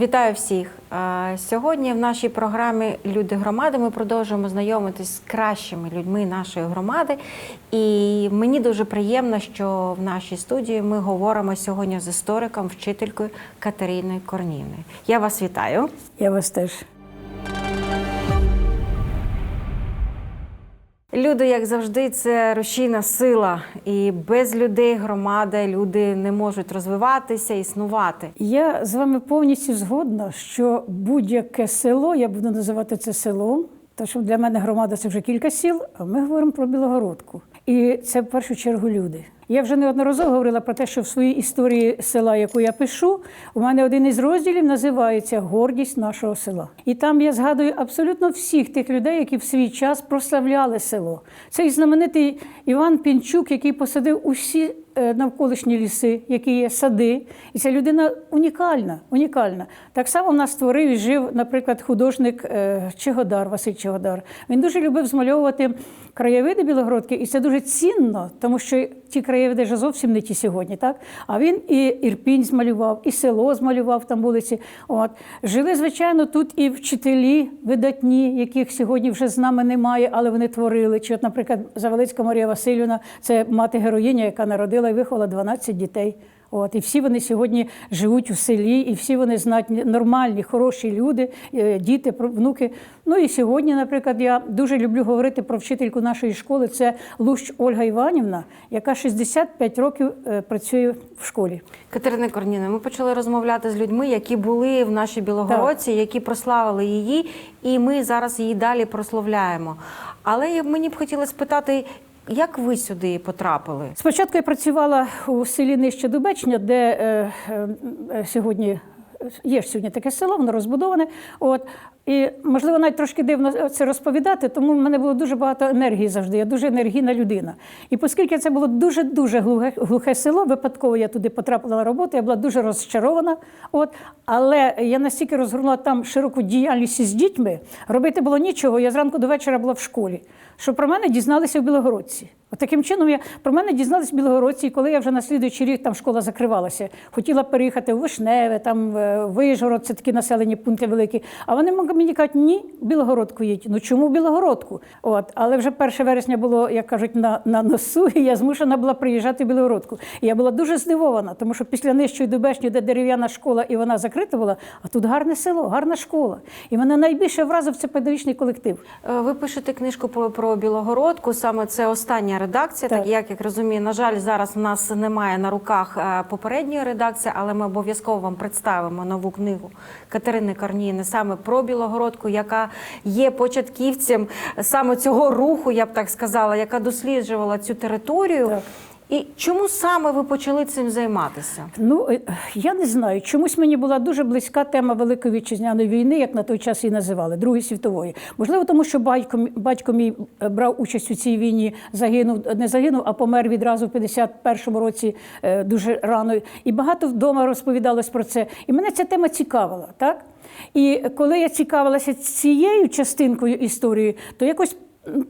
Вітаю всіх! Сьогодні в нашій програмі Люди громади ми продовжуємо знайомитись з кращими людьми нашої громади. І мені дуже приємно, що в нашій студії ми говоримо сьогодні з істориком, вчителькою Катериною Корніною. Я вас вітаю. Я вас теж. Люди, як завжди, це рушійна сила, і без людей громада люди не можуть розвиватися, існувати. Я з вами повністю згодна, що будь-яке село, я буду називати це селом, тому що для мене громада це вже кілька сіл, а ми говоримо про Білогородку. І це в першу чергу люди. Я вже неодноразово говорила про те, що в своїй історії села, яку я пишу, у мене один із розділів називається Гордість нашого села. І там я згадую абсолютно всіх тих людей, які в свій час прославляли село. Цей знаменитий Іван Пінчук, який посадив усі навколишні ліси, які є сади. І ця людина унікальна, унікальна. Так само в нас створив і жив, наприклад, художник е, Чигодар, Василь Чигодар. Він дуже любив змальовувати краєвиди Білогородки, і це дуже цінно, тому що ті краєвиди вже зовсім не ті сьогодні, так? А він і Ірпінь змалював, і село змалював там вулиці. От. Жили, звичайно, тут і вчителі видатні, яких сьогодні вже з нами немає, але вони творили. Чи, от, наприклад, Завелицька Марія Васильівна, це мати героїня, яка народила і виховала 12 дітей. От, і всі вони сьогодні живуть у селі, і всі вони знатні, нормальні, хороші люди, е, діти, внуки. Ну і сьогодні, наприклад, я дуже люблю говорити про вчительку нашої школи. Це Лущ Ольга Іванівна, яка 65 років е, працює в школі. Катерина Корніна, ми почали розмовляти з людьми, які були в нашій Білогородці, які прославили її, і ми зараз її далі прославляємо. Але мені б хотілося спитати, як ви сюди потрапили? Спочатку я працювала у селі Нижче Дубечня, де е, е, е, сьогодні є ж сьогодні таке село, воно розбудоване. От. І, можливо, навіть трошки дивно це розповідати, тому в мене було дуже багато енергії завжди. Я дуже енергійна людина. І оскільки це було дуже-дуже глухе, глухе село, випадково я туди потрапила на роботу, я була дуже розчарована. От. Але я настільки розгорнула там широку діяльність з дітьми, робити було нічого. Я зранку до вечора була в школі. Що про мене дізналися в Білогородці. От таким чином я про мене дізналися Білогородці, і коли я вже на слідуючий рік там школа закривалася, хотіла переїхати в Вишневе, там е, Вижгород, це такі населені пункти великі. А вони мені кажуть, ні, в Білогородку їдь. Ну чому в Білогородку? От, але вже 1 вересня було, як кажуть, на, на носу, і я змушена була приїжджати в Білогородку. І я була дуже здивована, тому що після нижчої Дубешні, де дерев'яна школа, і вона закрита була, а тут гарне село, гарна школа. І мене найбільше вразив це педагогічний колектив. Е, Ви пишете книжку про, про Білогородку. Саме це остання редакція. Так. Так. як як розумію, на жаль, зараз в нас немає на руках е, попередньої редакції, але ми обов'язково вам представимо нову книгу Катерини Корніни саме про Білогородку, яка є початківцем саме цього руху, я б так сказала, яка досліджувала цю територію. Так. І чому саме ви почали цим займатися? Ну е, я не знаю. Чомусь мені була дуже близька тема Великої вітчизняної війни, як на той час її називали, Другої світової. Можливо, тому що батько, батько мій е, брав участь у цій війні, загинув, не загинув, а помер відразу в 51-му році е, дуже рано. І багато вдома розповідалось про це. І мене ця тема цікавила, так? І коли я цікавилася цією частинкою історії, то якось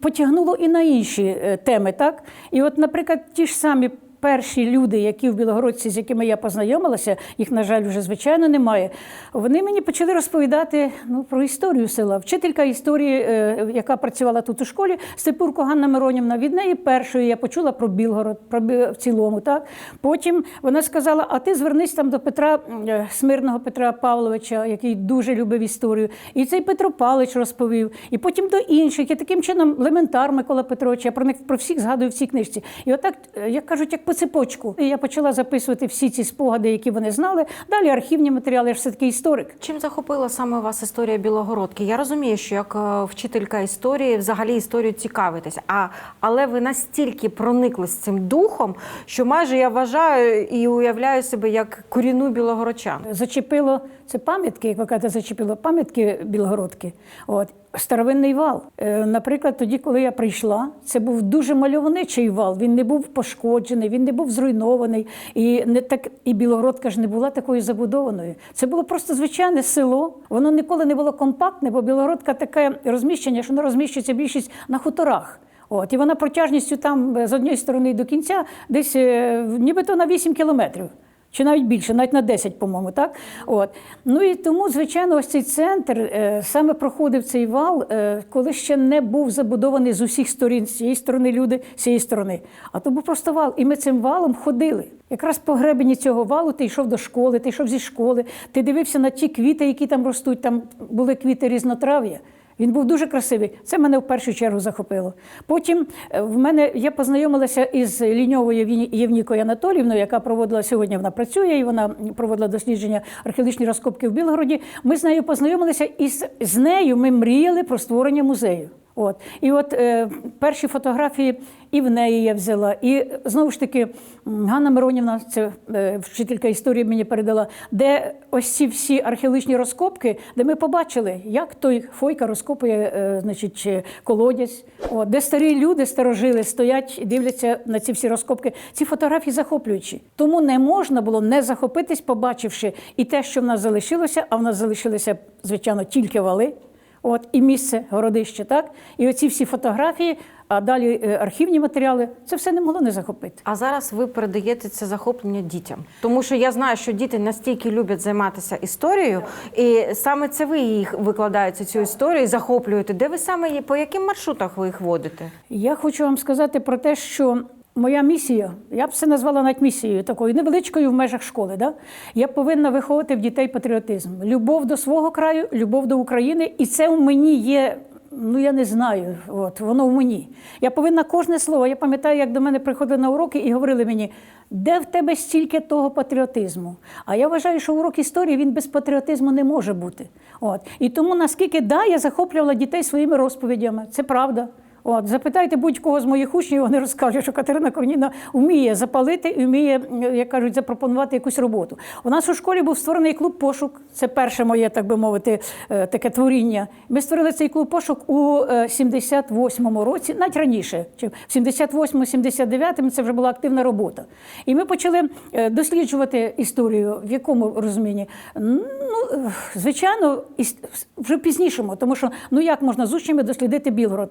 потягнуло і на інші е, теми, так? І от, наприклад, ті ж самі перші люди, які в Білогородці, з якими я познайомилася, їх, на жаль, вже звичайно немає. Вони мені почали розповідати ну, про історію села. Вчителька історії, е, яка працювала тут у школі, Степурко Ганна Миронівна, від неї першою я почула про Білгород, про в цілому. Так? Потім вона сказала: а ти звернись там до Петра е, Смирного Петра Павловича, який дуже любив історію. І цей Петро Павлович розповів, і потім до інших. І таким чином Лементар Микола Петрович, я про них про всіх згадую в цій книжці. І отак, е, як кажуть, як по цепочку. І я почала записувати всі ці спогади, які вони знали. Далі архівні матеріали, я ж все-таки історик. Чим захопила саме вас історія Білогородки? Я розумію, що як е, вчителька історії взагалі історію цікавитесь, а але ви настільки проникли з цим духом, що майже я вважаю і уявляю себе як корінну білогородчан. Зачепило це пам'ятки, як ви кажете, зачепило пам'ятки Білгородки. От. Старовинний вал. Е, Наприклад, тоді, коли я прийшла, це був дуже мальовничий вал. Він не був пошкоджений, він не був зруйнований. І не так і Білогородка ж не була такою забудованою. Це було просто звичайне село. Воно ніколи не було компактне, бо Білогородка таке розміщення, що воно розміщується більшість на хуторах. От, і вона протяжністю там е, з однієї сторони до кінця, десь е, нібито на 8 кілометрів. Чи навіть більше, навіть на 10, по-моєму, так? От. Ну і тому, звичайно, ось цей центр е, саме проходив цей вал, е, коли ще не був забудований з усіх сторін, з цієї сторони люди, з цієї сторони. А то був просто вал. І ми цим валом ходили. Якраз по гребені цього валу ти йшов до школи, ти йшов зі школи, ти дивився на ті квіти, які там ростуть. Там були квіти різнотрав'я. Він був дуже красивий. Це мене в першу чергу захопило. Потім е, в мене я познайомилася із Ліньовою Євні- Євнікою Анатоліївною, яка проводила сьогодні. Вона працює і вона проводила дослідження археологічні розкопки в Білгороді. Ми з нею познайомилися, і з, з нею ми мріяли про створення музею. От і от е, перші фотографії і в неї я взяла. І знову ж таки, Ганна Миронівна, це е, вчителька історії мені передала, де ось ці всі археологічні розкопки, де ми побачили, як той Фойка розкопує е, значить, колодязь, от, де старі люди старожили, стоять і дивляться на ці всі розкопки. Ці фотографії захоплюючі. Тому не можна було не захопитись, побачивши і те, що в нас залишилося, а в нас залишилися, звичайно, тільки вали. От і місце городище, так і оці всі фотографії, а далі е, архівні матеріали. Це все не могло не захопити. А зараз ви передаєте це захоплення дітям, тому що я знаю, що діти настільки люблять займатися історією, і саме це ви їх викладаєте цю історію, захоплюєте. Де ви саме її, по яким маршрутах ви їх водите? Я хочу вам сказати про те, що моя місія, я б це назвала навіть місією такою невеличкою в межах школи. Да? Я повинна виховувати в дітей патріотизм, любов до свого краю, любов до України, і це в мені є. Ну, я не знаю, от воно в мені. Я повинна кожне слово. Я пам'ятаю, як до мене приходили на уроки і говорили мені, де в тебе стільки того патріотизму? А я вважаю, що урок історії він без патріотизму не може бути. От. І тому наскільки да, я захоплювала дітей своїми розповідями, це правда. От, запитайте будь-кого з моїх учнів, вони розкажуть, що Катерина Корніна вміє запалити і вміє, е, як кажуть, запропонувати якусь роботу. У нас у школі був створений клуб пошук. Це перше моє, так би мовити, е, таке творіння. Ми створили цей клуб пошук у е, 78-му році, навіть раніше, чи в 78-79 це вже була активна робота. І ми почали е, досліджувати історію, в якому розумінні. Ну, е, звичайно, вже пізнішому, тому що ну як можна з учнями дослідити Білгород?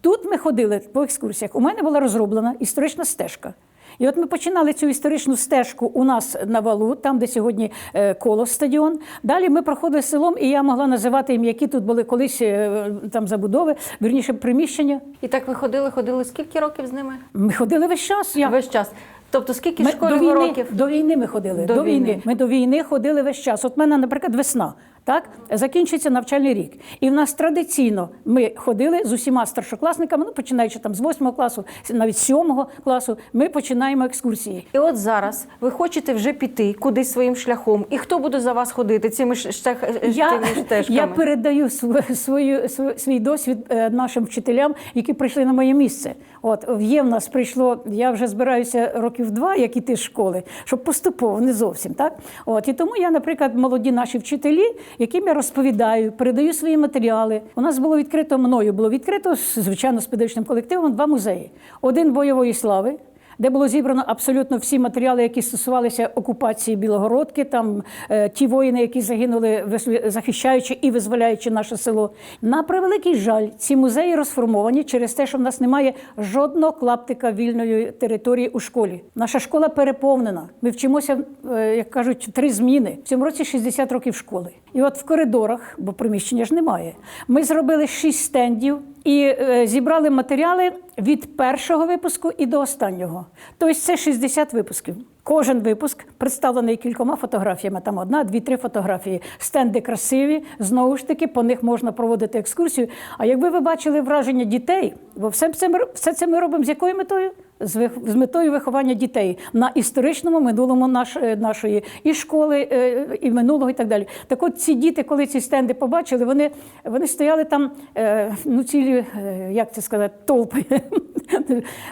Тут ми ходили по екскурсіях. У мене була розроблена історична стежка. І от ми починали цю історичну стежку у нас на валу, там, де сьогодні е, колос стадіон. Далі ми проходили селом, і я могла називати їм, які тут були колись е, там забудови, вірніше приміщення. І так ви ходили, ходили скільки років з ними? Ми ходили весь час. Я... Весь час. Тобто, скільки Ми школі до, війни, років? до війни ми ходили. До До, війни. війни. Ми до війни ходили весь час. От мене, наприклад, весна. Так, закінчується навчальний рік. І в нас традиційно ми ходили з усіма старшокласниками, ну починаючи там з 8 класу, навіть 7 класу, ми починаємо екскурсії. І от зараз ви хочете вже піти кудись своїм шляхом. І хто буде за вас ходити цими штех- Я, стежками? я передаю свою, свою, свій досвід е, нашим вчителям, які прийшли на моє місце. От є в нас прийшло, я вже збираюся років два, як іти з школи, щоб поступово, не зовсім так. От і тому я, наприклад, молоді наші вчителі, яким я розповідаю, передаю свої матеріали. У нас було відкрито мною, було відкрито звичайно з педагогічним колективом два музеї: один бойової слави. Де було зібрано абсолютно всі матеріали, які стосувалися окупації Білогородки, там е, ті воїни, які загинули, захищаючи і визволяючи наше село. На превеликий жаль, ці музеї розформовані через те, що в нас немає жодного клаптика вільної території у школі. Наша школа переповнена. Ми вчимося, е, як кажуть, три зміни. В цьому році 60 років школи. І от в коридорах, бо приміщення ж немає, ми зробили шість стендів і е, зібрали матеріали від першого випуску і до останнього. Тобто це 60 випусків. Кожен випуск представлений кількома фотографіями. Там одна, дві, три фотографії. Стенди красиві. Знову ж таки, по них можна проводити екскурсію. А якби ви бачили враження дітей, бо все це все це ми робимо з якою метою? З, з метою виховання дітей на історичному минулому наш, е, нашої і школи, е, і минулого, і так далі. Так от ці діти, коли ці стенди побачили, вони, вони стояли там, е, ну цілі, як це сказати, толпи.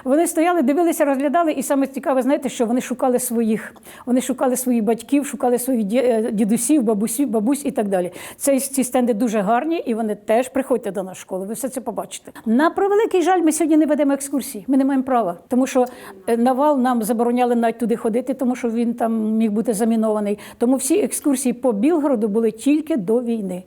Вони стояли, дивилися, розглядали, і саме цікаве, знаєте, що вони шукали своїх. Вони шукали своїх батьків, шукали своїх е, дідусів, бабусів, бабусь і так далі. Це, ці стенди дуже гарні, і вони теж приходьте до нас в школу. Ви все це побачите. На превеликий жаль, ми сьогодні не ведемо екскурсії. Ми не маємо права, тому що е, навал нам забороняли навіть туди ходити, тому що він там міг бути замінований. Тому всі екскурсії по Білгороду були тільки до війни.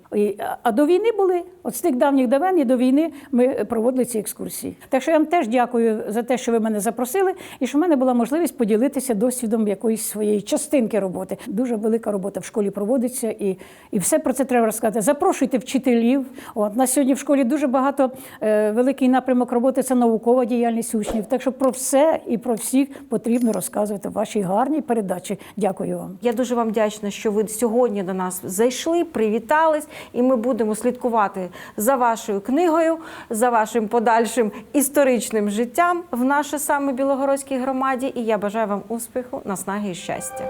А до війни були от з тих давніх давен і до війни ми проводили ці екскурсії. Так що я вам теж дякую. Дякую за те, що ви мене запросили, і що в мене була можливість поділитися досвідом якоїсь своєї частинки роботи. Дуже велика робота в школі проводиться, і, і все про це треба розказати. Запрошуйте вчителів. От на сьогодні в школі дуже багато е, великий напрямок роботи це наукова діяльність учнів. Так що про все і про всіх потрібно розказувати в вашій гарній передачі. Дякую вам. Я дуже вам вдячна, що ви сьогодні до нас зайшли, привітались, і ми будемо слідкувати за вашою книгою, за вашим подальшим історичним життям в нашій саме Білогородській громаді. І я бажаю вам успіху, наснаги і щастя.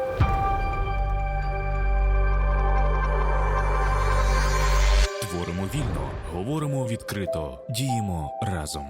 Творимо вільно, говоримо відкрито, діємо разом.